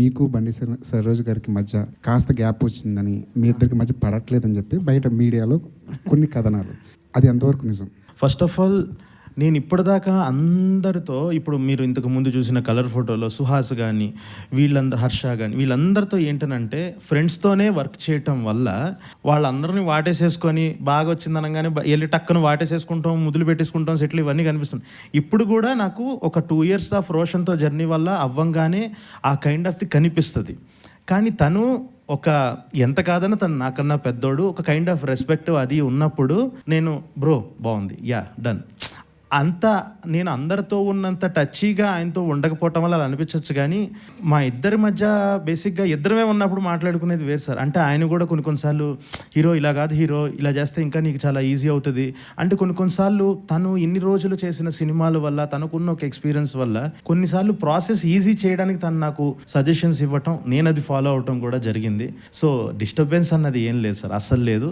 మీకు బండి సరోజ్ గారికి మధ్య కాస్త గ్యాప్ వచ్చిందని మీ ఇద్దరికి మధ్య పడట్లేదని చెప్పి బయట మీడియాలో కొన్ని కథనాలు. అది ఎంతవరకు నిజం? ఫస్ట్ ఆఫ్ ఆల్ నేను ఇప్పటిదాకా అందరితో ఇప్పుడు మీరు ఇంతకు ముందు చూసిన కలర్ ఫోటోలో సుహాస్ కానీ వీళ్ళందరూ హర్ష కానీ వీళ్ళందరితో ఏంటనంటే ఫ్రెండ్స్తోనే వర్క్ చేయటం వల్ల వాళ్ళందరినీ వాటేసేసుకొని బాగా వచ్చిందనగానే వెళ్ళి టక్కను వాటేసేసుకుంటాం ముదులు పెట్టేసుకుంటాం సెటిల్ ఇవన్నీ కనిపిస్తుంది ఇప్పుడు కూడా నాకు ఒక టూ ఇయర్స్ ఆఫ్ రోషన్తో జర్నీ వల్ల అవ్వంగానే ఆ కైండ్ ఆఫ్ ది కనిపిస్తుంది. కానీ తను ఒక ఎంత కాదన్నా తను నాకన్నా పెద్దోడు ఒక కైండ్ ఆఫ్ రెస్పెక్ట్ అది ఉన్నప్పుడు నేను బ్రో బాగుంది యా డన్. అంత నేను అందరితో ఉన్నంత టచ్గా ఆయనతో ఉండకపోవటం వల్ల అలా అనిపించవచ్చు కానీ మా ఇద్దరి మధ్య బేసిక్గా ఇద్దరమే ఉన్నప్పుడు మాట్లాడుకునేది వేరు సార్. అంటే ఆయన కూడా కొన్ని కొన్నిసార్లు హీరో ఇలా కాదు హీరో ఇలా చేస్తే ఇంకా నీకు చాలా ఈజీ అవుతుంది. అంటే కొన్ని కొన్నిసార్లు తను ఇన్ని రోజులు చేసిన సినిమాల వల్ల తనకున్న ఒక ఎక్స్పీరియన్స్ వల్ల కొన్నిసార్లు ప్రాసెస్ ఈజీ చేయడానికి తను నాకు సజెషన్స్ ఇవ్వటం నేను అది ఫాలో అవటం కూడా జరిగింది. సో డిస్టర్బెన్స్ అన్నది ఏం లేదు సార్. అస్సలు లేదు.